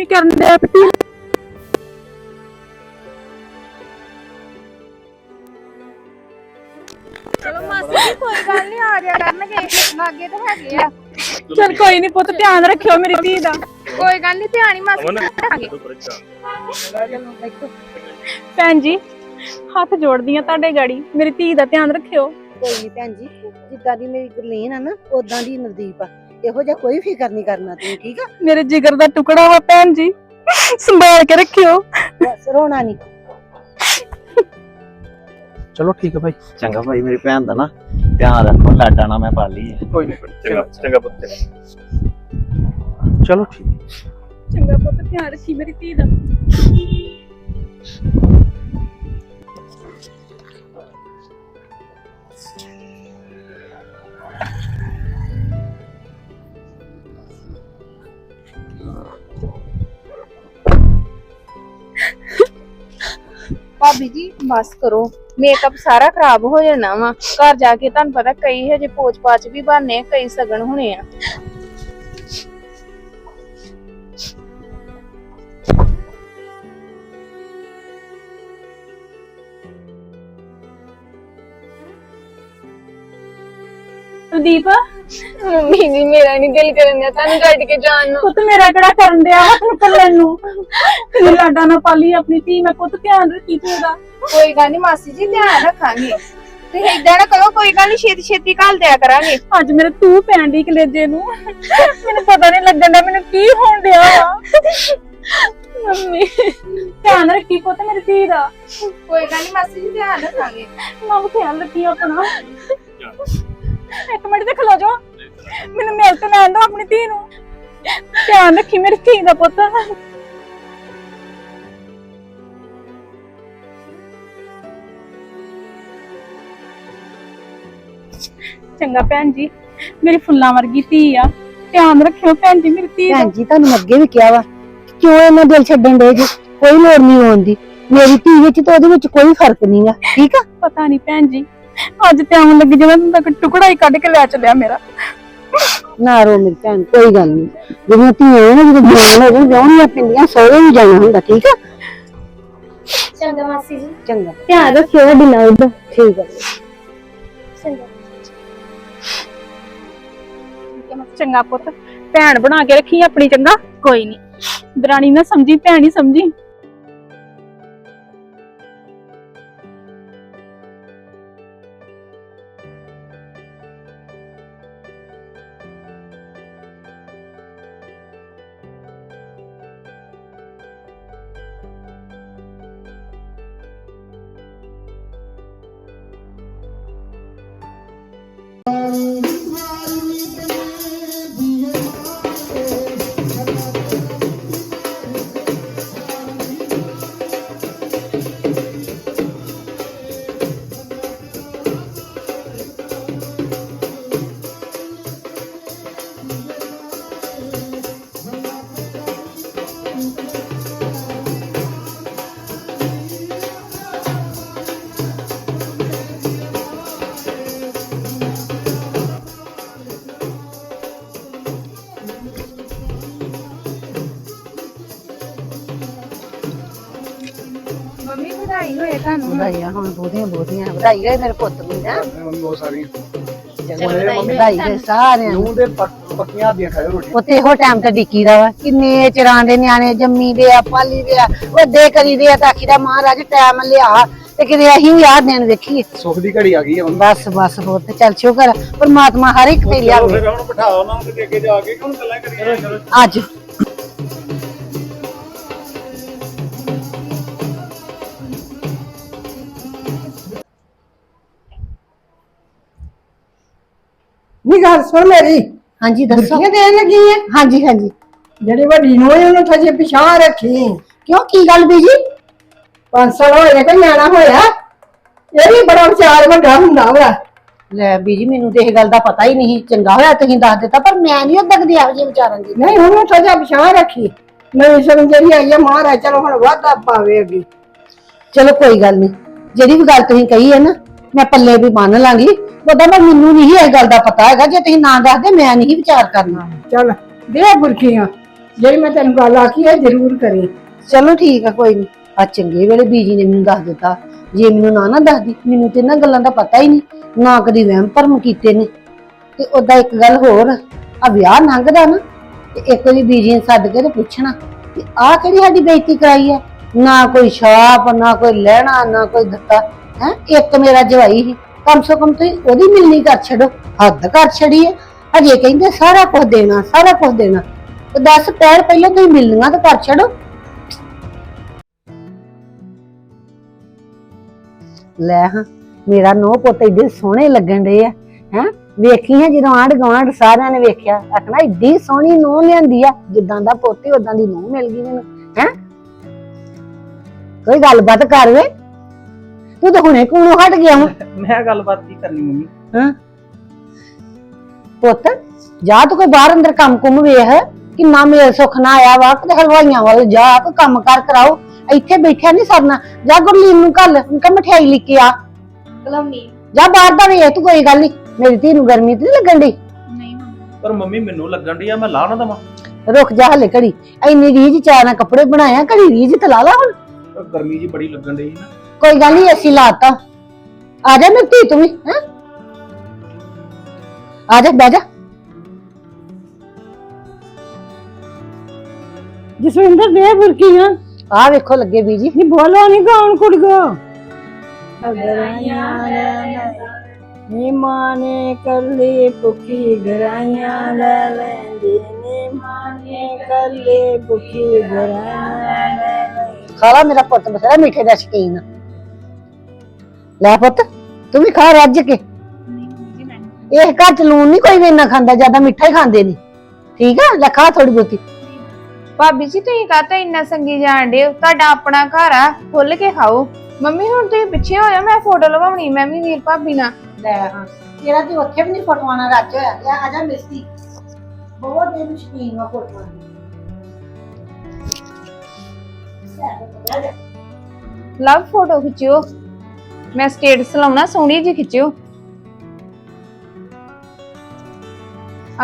ਨਹੀਂ ਕਰਨ ਚਲੋ ਮਾਸੀ ਕੋਈ ਗੱਲ ਨਹੀਂ ਆ ਜਾ ਕਰਨਗੇ। ਲਾਗੇ ਤਾਂ ਹੈਗੇ ਆ। ਚਲ ਕੋਈ ਨਹੀਂ ਪੁੱਤ ਧਿਆਨ ਰੱਖਿਓ ਮੇਰੀ ਧੀ ਦਾ। ਕੋਈ ਗੱਲ ਨਹੀਂ ਧਿਆਨ ਹੀ ਮਾਸੀ ਰੱਖਾਂਗੇ। ਭੈਣ ਜੀ ਹੱਥ ਜੋੜਦੀ ਆ ਤੁਹਾਡੇ ਗਾੜੀ। ਮੇਰੀ ਧੀ ਦਾ ਧਿਆਨ ਰੱਖਿਓ। ਕੋਈ ਨਹੀਂ ਭੈਣ ਜੀ ਜਿੱਦਾਂ ਦੀ ਮੇਰੀ ਗੁਰਲੀਨ ਆ ਨਾ ਉਦਾਂ ਦੀ ਨਵਦੀਪ ਆ। ਇਹੋ ਜਿਹਾ ਕੋਈ ਫਿਕਰ ਨਹੀਂ ਕਰਨਾ ਤੂੰ ਠੀਕ ਆ? ਮੇਰੇ ਜਿਗਰ ਦਾ ਟੁਕੜਾ ਵਾ ਭੈਣ ਜੀ। ਸੰਭਾਲ ਕੇ ਰੱਖਿਓ। ਬਸ ਰੋਣਾ ਨਹੀਂ। ਚਲੋ ਠੀਕ ਹੈ ਭਾਈ। ਚੰਗਾ ਭਾਈ ਮੇਰੀ ਭੈਣ ਦਾ ਨਾ ਧਿਆਨ ਰੱਖੋ ਲਾਡਾ ਨਾ ਮੈਂ ਪਾਲੀ ਹੈ ਕੋਈ ਨਹੀਂ ਚੰਗਾ ਚੰਗਾ ਪੁੱਤ। ਚਲੋ ਠੀਕ। ਚੰਗਾ ਪੁੱਤ ਧਿਆਨ ਰੱਖੀ ਮੇਰੀ ਧੀ ਦਾ। ਭਾਬੀ ਜੀ, ਬਸ ਕਰੋ। ਮੇਕਅਪ ਸਾਰਾ ਖਰਾਬ ਹੋ ਜਾਣਾ ਵਾ। ਘਰ ਜਾ ਕੇ ਤੁਹਾਨੂੰ ਪਤਾ ਕਈ ਹਜੇ ਪੋਚ ਪਾਚ ਵੀ ਬਣਨੇ ਕਈ ਸਗਣ ਹੋਣੇ ਆ। ਕੁਲਦੀਪ ਮੰਮੀ ਜੀ ਮੇਰਾ ਨਹੀਂ ਦਿਲ ਕਰਨ ਦਿਆ ਤੁਹਾਨੂੰ ਛੱਡ ਕੇ ਜਾਣ ਨੂੰ। ਪੁੱਤ ਮੇਰਾ ਕਿਹੜਾ ਕਰਨ ਦਿਆ ਵਾ ਤੈਨੂੰ ਕੱਲਣ ਨੂੰ? ਤੈਨੂੰ ਲਾਡਾ ਨਾ ਪਾਲੀ ਆਪਣੀ ਧੀ ਮੈਂ ਪੁੱਤ ਧਿਆਨ ਰੱਖੀ ਤੂੰ ਇਹਦਾ ਕੋਈ ਗੱਲ ਨਹੀਂ ਮਾਸੀ ਜੀ ਧਿਆਨ ਰੱਖਾਂਗੇ। ਤੇ ਏਦਾਂ ਨਾ ਕਰੋ ਕੋਈ ਗੱਲ ਨਹੀਂ ਛੇਤੀ ਛੇਤੀ ਘੱਲ ਦਿਆ ਕਰਾਂਗੇ। ਅੱਜ ਮੇਰੇ ਤੂੰ ਪੈਣ ਦੀ ਕਲੇਜੇ ਨੂੰ। ਮੈਨੂੰ ਪਤਾ ਨਹੀਂ ਲੱਗਣ ਦਾ ਮੈਨੂੰ ਕੀ ਹੋਣ ਵਾ। ਮੰਮੀ ਧਿਆਨ ਰੱਖੀ ਪੁੱਤ ਮੇਰੀ ਧੀ ਦਾ। ਕੋਈ ਗੱਲ ਨਹੀਂ ਮਾਸੀ ਜੀ ਧਿਆਨ ਰੱਖਾਂਗੇ। ਮਾਂ ਖਿਆਲ ਰੱਖੀ ਆਪਣਾ। ਇੱਕ ਮਿੰਟ ਤੇ ਖਲੋ ਜਾ। ਮੈਨੂੰ ਮਿਲ ਤੇ ਲੈਣ ਦੋ ਆਪਣੀ ਧੀ ਨੂੰ। ਧਿਆਨ ਰੱਖੀ ਮੇਰੀ ਧੀ ਦਾ ਪੁੱਤ। ਚੰਗਾ ਭੈਣ ਜੀ ਮੇਰੀ ਫੁੱਲਾਂ ਵਰਗੀ ਧੀ ਆ। ਧਿਆਨ ਰੱਖਿਓ ਭੈਣ ਜੀ ਮੇਰੀ ਧੀ ਦਾ। ਭੈਣ ਜੀ ਤੁਹਾਨੂੰ ਅੱਗੇ ਵੀ ਕਿਹਾ ਵਾ ਕਿ ਕਿਉਂ ਇਹਨਾਂ ਦਿਲ ਛੱਡਣ ਦੇ ਜੀ? ਕੋਈ ਲੋੜ ਨਹੀਂ ਹੋਣ ਦੀ। ਮੇਰੀ ਧੀ ਵਿੱਚ ਤੇ ਉਹਦੇ ਵਿੱਚ ਕੋਈ ਫ਼ਰਕ ਨਹੀਂਗਾ ਠੀਕ ਆ? ਪਤਾ ਨਹੀਂ ਭੈਣ ਜੀ ਅੱਜ ਤੇ ਆਉਣ ਲੱਗੀ ਜਿਵੇਂ ਤੱਕ ਟੁਕੜਾ ਹੀ ਕੱਢ ਕੇ ਲੈ ਚੱਲਿਆ ਮੇਰਾ। ਨਾ ਰੋ ਮੇਰੀ ਭੈਣ ਕੋਈ ਗੱਲ ਨਹੀਂ ਜਿਹੜੀਆਂ ਧੀਆਂ ਹੋਣ ਜਦੋਂ ਜਵਾਨ ਹੋ ਜਾਣ ਵਿਆਹਣੀਆਂ ਪੈਂਦੀਆਂ ਸਹੁਰੇ ਵੀ ਜਾਣਾ ਹੁੰਦਾ ਠੀਕ ਆ? ਚੰਗਾ ਮਾਸੀ ਜੀ। ਚੰਗਾ। ਧਿਆਨ ਰੱਖਿਓ ਵੱਡੀ ਨਾਲ ਦਾ। ਠੀਕ ਆ। ਚੰਗਾ। ਚੰਗਾ ਪੁੱਤ ਭੈਣ ਬਣਾ ਕੇ ਰੱਖੀ ਆਪਣੀ ਚੰਗਾ? ਕੋਈ ਨਹੀਂ ਦਰਾਣੀ ਨਾ ਸਮਝੀ ਭੈਣ ਹੀ ਸਮਝੀ। ਮੰਮੀ ਵਧਾਈ ਹੋਏ ਤੁਹਾਨੂੰ। ਵਧਾਈਆਂ ਹੁਣ ਬਹੁਤੀਆਂ ਬਹੁਤੀਆਂ। ਵਧਾਈ ਹੋਏ ਮੇਰੇ ਪੁੱਤ ਨੂੰ ਨਾ। ਬਹੁਤ ਸਾਰੀ ਵਧਾਈ ਹੋਏ ਸਾਰਿਆਂ ਨੂੰ। ਨੂੰ ਦੇ ਪੱਕ- ਪੱਕੀਆਂ ਦੀਆਂ ਖਾਇਓ ਰੋਟੀ। ਉੱਥੇ ਇਹੋ ਟਾਈਮ ਤੇ ਡਿੱਕੀ ਦਾ ਵਾ। ਕਿੰਨੇ ਚਿਰਾਂ ਦੇ ਨਿਆਣੇ ਜੰਮੀ ਦੇ ਆ ਪਾਲੀ ਦੇ ਆ ਵੱਡੇ ਕਰੀ ਦੇ ਆ ਤਾਂ ਆਖੀ ਦਾ ਮਹਾਰਾਜ ਟਾਈਮ ਲਿਆ। ਤੇ ਕਿਤੇ ਅਸੀਂ ਵੀ ਆਹ ਦਿਨ ਵੇਖੀਏ। ਸੁੱਖ ਦੀ ਘੜੀ ਆ ਗਈ ਬਸ ਬਸ ਹੋਰ ਤੇ ਚੱਲ ਸ਼ੁਕਰ ਪਰਮਾਤਮਾ ਹਰ ਇੱਕ ਤੇ ਲਿਆਵੇ। ਫਿਰ ਹੁਣ ਬਿਠਾਓ ਉਹਨਾਂ ਨੂੰ ਕਿਤੇ ਅੱਗੇ ਜਾ ਕੇ। ਕਿ ਹੁਣ ਗੱਲਾਂ ਕਰੀਏ ਚਲੋ ਅੱਜ। ਨੀ ਗੱਲ ਸੁਣ ਮੇਰੀ। ਹਾਂਜੀ ਦੱਸੋ। ਬੁਰਕੀਆਂ ਦੇਣ ਲੱਗੀ ਹੈ ਹਾਂਜੀ ਹਾਂਜੀ। ਜਿਹੜੀ ਵੱਡੀ ਨੂੰ ਹੈ ਉਹਨੂੰ ਥੋੜੀ ਪਿਛਾਂ ਰੱਖੀ। ਕਿਉਂ? ਕੀ ਗੱਲ ਬੀਜੀ? ਪੰਜ ਸਾਲ ਹੋਏ ਕਿ ਨਿਆਣਾ ਹੋਇਆ? ਇਹ ਵੀ ਬੜਾ ਵਿਚਾਰ ਵੱਡਾ ਹੁੰਦਾ ਵਾ। ਲੈ ਬੀਜੀ ਮੈਨੂੰ ਤੇ ਇਹ ਗੱਲ ਦਾ ਪਤਾ ਹੀ ਨਹੀਂ ਚੰਗਾ ਹੋਇਆ ਤੁਸੀਂ ਦੱਸ ਦਿੱਤਾ ਪਰ ਮੈਂ ਨਹੀਂ ਉਦੋਂ ਕਦੀ ਇਹੋ ਜਿਹੇ ਵਿਚਾਰਾਂ ਦੀ ਨਹੀਂ ਉਹਨੂੰ ਥੋੜਾ ਪਿਛਾਂ ਰੱਖੀ। ਨਵੀਂ ਸ਼ਰਨ ਜਿਹੜੀ ਆਈ ਹੈ ਮਹਾਰਾਜ ਚਲੋ ਹੁਣ ਵਾਧਾ ਪਾਵੇ ਅੱਗੇ ਚਲੋ ਕੋਈ ਗੱਲ ਨਹੀਂ। ਜਿਹੜੀ ਵੀ ਗੱਲ ਤੁਸੀਂ ਕਹੀ ਹੈ ਨਾ ਮੈਂ ਪੱਲੇ ਵੀ ਬੰਨ ਲਾਂਗੀ। ਉਹਦਾ ਪਰ ਮੈਨੂੰ ਨਹੀਂ ਇਹ ਗੱਲ ਦਾ ਪਤਾ ਹੈਗਾ ਜੇ ਤੁਸੀਂ ਨਾ ਦੱਸਦੇ ਮੈਂ ਨਹੀਂ ਵਿਚਾਰ ਕਰਨਾ। ਚੱਲ ਦੇ ਬੁਰਕੀਆਂ ਜਿਹੜੀ ਮੈਂ ਤੈਨੂੰ ਗੱਲ ਆਖੀ ਹੈ ਜ਼ਰੂਰ ਕਰੀ। ਚਲੋ ਠੀਕ ਆ ਕੋਈ ਨਹੀਂ ਆ ਚੰਗੇ ਵੇਲੇ ਬੀਜੀ ਨੇ ਮੈਨੂੰ ਦੱਸ ਦਿੱਤਾ। ਜੇ ਮੈਨੂੰ ਨਾ ਨਾ ਦੱਸਦੀ ਮੈਨੂੰ ਤੇ ਇਹਨਾਂ ਗੱਲਾਂ ਦਾ ਪਤਾ ਹੀ ਨਹੀਂ। ਨਾ ਕਦੀ ਵਹਿਮ ਭਰਮ ਕੀਤੇ ਨੇ। ਤੇ ਉਹਦਾ ਇੱਕ ਗੱਲ ਹੋਰ ਆ ਵਿਆਹ ਲੰਘਦਾ ਨਾ ਤੇ ਇੱਕ ਵਾਰੀ ਬੀਜੀ ਨੇ ਸੱਦ ਕੇ ਤੇ ਪੁੱਛਣਾ ਕਿ ਆਹ ਕਿਹੜੀ ਸਾਡੀ ਬੇਇੱਜ਼ਤੀ ਕਰਾਈ ਹੈ ਨਾ ਕੋਈ ਛਾਪ ਨਾ ਕੋਈ ਲੈਣਾ ਨਾ ਕੋਈ ਦਿੱਤਾ। ਹੈ? ਇੱਕ ਮੇਰਾ ਜਵਾਈ ਸੀ। ਕਮ ਸੋ ਕਮ ਤੁਸੀਂ ਉਹਦੀ ਮਿਲਣੀ ਕਰ ਛੱਡੋ। ਹੱਦ ਕਰ ਛੜੀ ਹੈ। ਹਜੇ ਕਹਿੰਦੇ ਸਾਰਾ ਕੁਝ ਦੇਣਾ, ਸਾਰਾ ਕੁਝ ਦੇਣਾ। ਤੇ 10 ਪੈਰ ਪਹਿਲਾਂ ਤੁਸੀਂ ਮਿਲਣੀਆਂ ਤਾਂ ਕਰ ਛੱਡੋ। ਲੈ ਹਾਂ, ਮੇਰਾ ਨੋ ਪੁੱਤ ਏਡੇ ਸੋਹਣੇ ਲੱਗਣ ਦੇ ਆ। ਹੈ? ਵੇਖੀ ਹੈ ਜਦੋਂ ਆਂਢ ਗੁਆਂਢ ਸਾਰਿਆਂ ਨੇ ਵੇਖਿਆ। ਆਖਣਾ ਏਡੀ ਸੋਹਣੀ ਨੋ ਲਿਆਂਦੀ ਆ, ਜਿੱਦਾਂ ਦਾ ਪੋਤੀ ਉਦਾਂ ਦੀ ਨੋ ਮਿਲ ਗਈ ਮੈਨੂੰ। ਹੈ? ਕੋਈ ਗੱਲਬਾਤ ਕਰ ਵੇ। ਤੂੰ ਤਾਂ ਹੁਣੇ ਕੋਲੋਂ ਹਟ ਗਿਆ ਹੁਣ। ਮੈਂ ਗੱਲਬਾਤ ਕੀ ਕਰਨੀ ਮੰਮੀ? ਹਾਂ। ਪੁੱਤ ਜਾ ਤੂੰ ਕੋਈ ਬਾਹਰ ਅੰਦਰ ਕੰਮ ਕੁੰਮ ਵੇਖ ਕਿ ਨਾ ਮੇਲ ਸੁੱਖ ਨਾ ਆਇਆ ਵਾ ਤੇ ਹਲਵਾਈਆਂ ਵੱਲ ਜਾ ਕੋਈ ਕੰਮ ਕਰ ਕਰਾਓ। ਇੱਥੇ ਬੈਠਿਆ ਨਹੀਂ ਸਰਨਾ। ਜਾ ਗੁਰਲੀਨ ਨੂੰ ਕੱਲ ਉਨਕਾ ਮਠਿਆਈ ਲੈ ਕੇ ਆ। ਕਲਾਉਣੀ ਜਾ ਬਾਹਰ ਦਾ ਵੇਖ ਤੂੰ ਕੋਈ ਗੱਲ ਨਹੀਂ ਮੇਰੀ ਧੀ ਨੂੰ ਗਰਮੀ ਤੇ ਨੀ ਲੱਗਣ ਦੀ ਨਹੀਂ ਮੰਮੀ। ਪਰ ਮੰਮੀ ਮੈਨੂੰ ਲੱਗਣ ਦੀ ਆ ਮੈਂ ਲਾ ਨਾ ਦਵਾਂ। ਰੁਕ ਜਾ ਹਲੇ ਘੜੀ। ਐਨੀ ਰੀਝ ਚਾਹ ਨਾਲ ਕੱਪੜੇ ਬਣਾਇਆ ਘੜੀ ਰੀਝ ਤੇ ਲਾ ਲਾ ਹੁਣ। ਗਰਮੀ ਜੀ ਬੜੀ ਲੱਗਣ ਦੀ ਨਾ। ਕੋਈ ਗੱਲ ਨਹੀਂ ਅਸੀਂ ਲਾਤਾ ਆ ਜਾ ਮੇਰੀ ਧੀ ਤੂੰ ਵੀ ਹੈ ਆ ਜਾ ਬਹਿ ਜਾ ਜਸਵਿੰਦਰ ਦੇ ਬੁਰਕੀਆਂ ਆ ਵੇਖੋ ਲੱਗੇ ਬੀਜੀ ਨੀ ਬੋਲੋ ਨਹੀਂ ਗਾਉਣ ਕੁੜੀਓ ਗਰਾਈਆਂ ਲੈ ਲੈ ਨੀ ਮਾਂ ਨੇ ਕੱਲੀ ਭੁੱਖੀ ਗਰਾਈਆਂ ਲੈ ਲੈਂਦੀ ਨੀ ਮਾਂ ਨੇ ਕੱਲੀ ਭੁੱਖੀ ਗਰਾਈਆਂ ਲੈ ਲੈ ਖਾਲਾ ਮੇਰਾ ਪੁੱਤ ਬਥੇਰਾ ਮਿੱਠੇ ਦਾ ਸ਼ਕੀਨ ਆ ਲੈ ਪੁੱਤ ਤੂੰ ਵੀ ਖਾ ਰੱਜ ਕੇ। ਇਹ ਘਰ ਚ ਲੂਣ ਨਹੀਂ ਕੋਈ ਵੀ ਇੰਨਾ ਖਾਂਦਾ ਜ਼ਿਆਦਾ ਮਿੱਠਾ ਹੀ ਖਾਂਦੇ ਨੇ। ਠੀਕ ਆ ਲੈ ਖਾ ਥੋੜੀ ਬਹੁਤੀ। ਭਾਬੀ ਜੀ ਤੁਸੀਂ ਕਾਹਤੋਂ ਇੰਨਾ ਸੰਗੀ ਜਾਣ ਡੇ ਤੁਹਾਡਾ ਆਪਣਾ ਘਰ ਆ ਖੁੱਲ ਕੇ ਖਾਓ। ਮੰਮੀ ਹੁਣ ਤੁਸੀਂ ਪਿੱਛੇ ਹੋ ਜਾ ਮੈਂ ਫੋਟੋ ਲਵਾਉਣੀ ਮੈਂ ਵੀ ਵੀਰ ਭਾਬੀ ਨਾਲ। ਲੈ ਹਾਂ। ਤੇਰਾ ਤੇ ਉੱਥੇ ਵੀ ਨਹੀਂ ਫਟਵਾਣਾ ਰੱਜ ਹੋਇਆ ਲੈ ਆ ਜਾ ਮਿਸਤੀ। ਬਹੁਤ ਦੇ। ਸ਼ਕੀਨ ਆ ਫਟਵਾਣਾ ਲਵ ਫੋਟੋ ਖਿੱਚਿਓ। ਮੈਂ ਸਟੇਟਸ ਲਾਉਣਾ ਸੋਹਣੀ ਜੀ ਖਿੱਚਿਓ।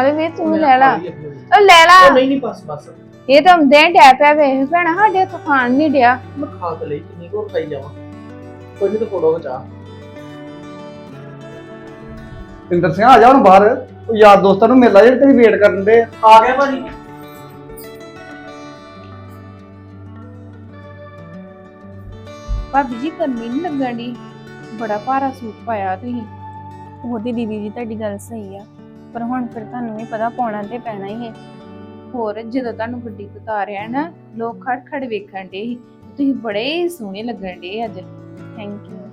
ਅਰੇ ਵੀ ਤੂੰ ਲੈ ਲਾ। ਉਹ ਲੈ ਲਾ। ਨਹੀਂ ਨਹੀਂ ਬਸ ਬਸ। ਇਹ ਤਾਂ ਦੇਂ ਡੈ ਪਿਆ ਵੇ। ਭੈਣਾ ਸਾਡੇ ਤੋਂ ਖਾਣ ਨਹੀਂ ਡਿਆ। ਮੈਂ ਖਾ ਕੇ ਲਈ ਕਿੰਨੀ ਕੋਲ ਖਾਈ ਜਾਵਾਂ। ਕੋਈ ਨਹੀਂ ਤਾਂ ਫੋਟੋ ਖਿਚਾ ਪਿੰਦਰ ਸਿੰਘ ਆ ਜਾ ਹੁਣ ਬਾਹਰ। ਉਹ ਯਾਰ ਦੋਸਤਾਂ ਨੂੰ ਮਿਲ ਆ ਜਿਹੜੇ ਤੇਰੀ ਵੇਟ ਕਰਨ ਦੇ ਆ। ਗਏ ਭਾਜੀ। ਭਾਬੀ ਜੀ ਨਹੀਂ ਲੱਗਣ ਦੀ ਬੜਾ ਭਾਰਾ ਸੂਟ ਪਾਇਆ ਤੁਸੀਂ। ਉਹਦੀ ਦੀਦੀ ਜੀ ਤੁਹਾਡੀ ਗੱਲ ਸਹੀ ਆ, ਪਰ ਹੁਣ ਫਿਰ ਤੁਹਾਨੂੰ ਵੀ ਪਤਾ ਪਾਉਣਾ ਤੇ ਪੈਣਾ ਹੀ ਹੈ। ਹੋਰ ਜਦੋਂ ਤੁਹਾਨੂੰ ਗੱਡੀ ਤੋਂ ਉਤਾਰਿਆ ਨਾ, ਲੋਕ ਖੜ ਖੜ ਵੇਖਣ ਦੇ ਤੁਸੀਂ ਬੜੇ ਸੋਹਣੇ ਲੱਗਣ ਡੇ ਅੱਜ। Thank you